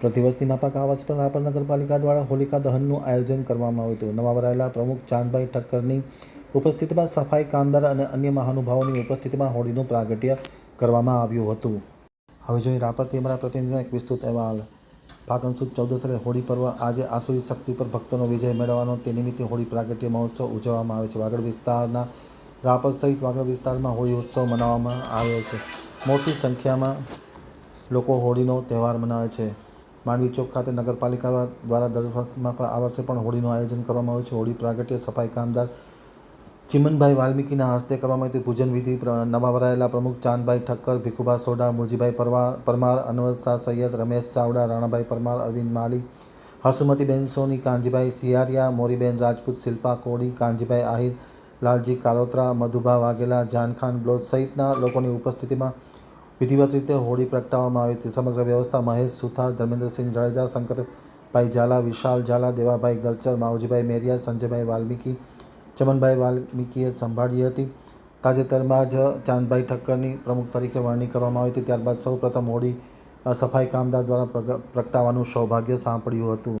પ્રતિવર્ષની માફક આ વર્ષ પણ રાપર નગરપાલિકા દ્વારા હોલિકા દહનનું આયોજન કરવામાં આવ્યું હતું. નવા વરાયેલા પ્રમુખ ચાંદભાઈ ઠક્કરની ઉપસ્થિતિમાં સફાઈ કામદાર અને અન્ય મહાનુભાવોની ઉપસ્થિતિમાં હોળીનું પ્રાગટ્ય કરવામાં આવ્યું હતું. હવે જોઈએ રાપરથી અમારા પ્રતિનિધિનો એક વિસ્તૃત અહેવાલ. ફાગણ સુદ ચૌદસરે હોળી પર્વ આજે આસુરી શક્તિ પર ભક્તોનો વિજય મેળવવાનો તે નિમિત્તે હોળી પ્રાગટ્ય મહોત્સવ ઉજવવામાં આવે છે. વાગડ વિસ્તારના રાપર સહિત વાગડ વિસ્તારમાં હોળી ઉત્સવ મનાવવામાં આવ્યો છે. મોટી સંખ્યામાં લોકો હોળીનો તહેવાર મનાવે છે. માંડવી ચોક ખાતે નગરપાલિકા દ્વારા દર વર્ષમાં આ વર્ષે પણ હોળીનું આયોજન કરવામાં આવ્યું છે. હોળી પ્રાગટ્ય, સફાઈ કામદાર ચિમનભાઈ વાલ્મીકીના હસ્તે કરવામાં આવી પૂજન વિધિ નવા વરાયેલા પ્રમુખ ચાંદભાઈ ઠક્કર ભીખુભા સોઢા, મુરજીભાઈ પરવાર પરમાર, અનવર શાહ સૈયદ, રમેશ ચાવડા, રાણાભાઈ પરમાર, અરવિંદ માલી, હસુમતીબેન સોની કાંજીભાઈ સિયારિયા મોરીબેન રાજપૂત, શિલ્પા કોડી કાંજીભાઈ આહિર, લાલજી કારોત્રા, મધુભા વાઘેલા જાનખાન બ્લોચ સહિતના લોકોની ઉપસ્થિતિમાં વિધિવત રીતે હોળી પ્રગટાવવામાં આવી હતી. સમગ્ર વ્યવસ્થા મહેશ સુથાર, ધર્મેન્દ્રસિંહ જાડેજા, શંકરભાઈ ઝાલા, વિશાલ ઝાલા, દેવાભાઈ ગરચર, માવજીભાઈ મેરિયા, સંજયભાઈ વાલ્મીકી, ચમનભાઈ વાલ્મીકીએ સંભાળી હતી. તાજેતરમાં જ ચાંદભાઈ ઠક્કરની પ્રમુખ તરીકે વરણી કરવામાં આવી હતી. ત્યારબાદ સૌપ્રથમ હોળી સફાઈ કામદાર દ્વારા પ્રગ- પ્રગટાવવાનું સૌભાગ્ય સાંપડ્યું હતું.